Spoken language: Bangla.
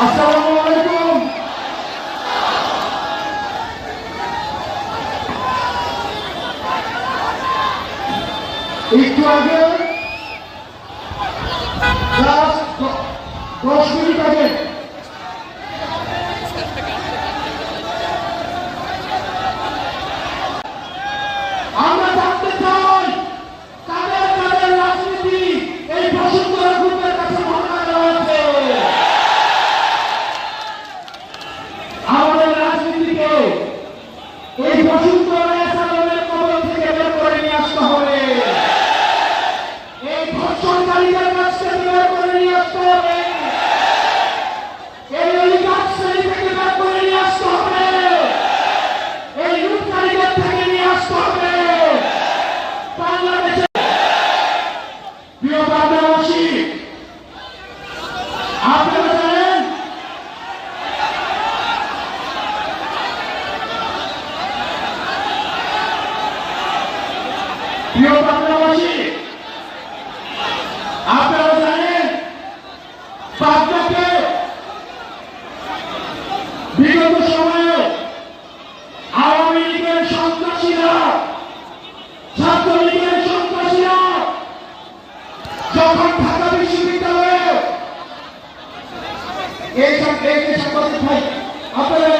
আসসালামু আলাইকুম একটু আগে দশ মিনিট আগে আপনারা জানেন প্রিয় পাবনাবাসী আপনারা জানেন পাবনাকে বিগত সময়ে আওয়ামী লীগের সন্ত্রাসীরা, ছাত্রলীগের সন্ত্রাসীরা যখন ঢাকা আপনারা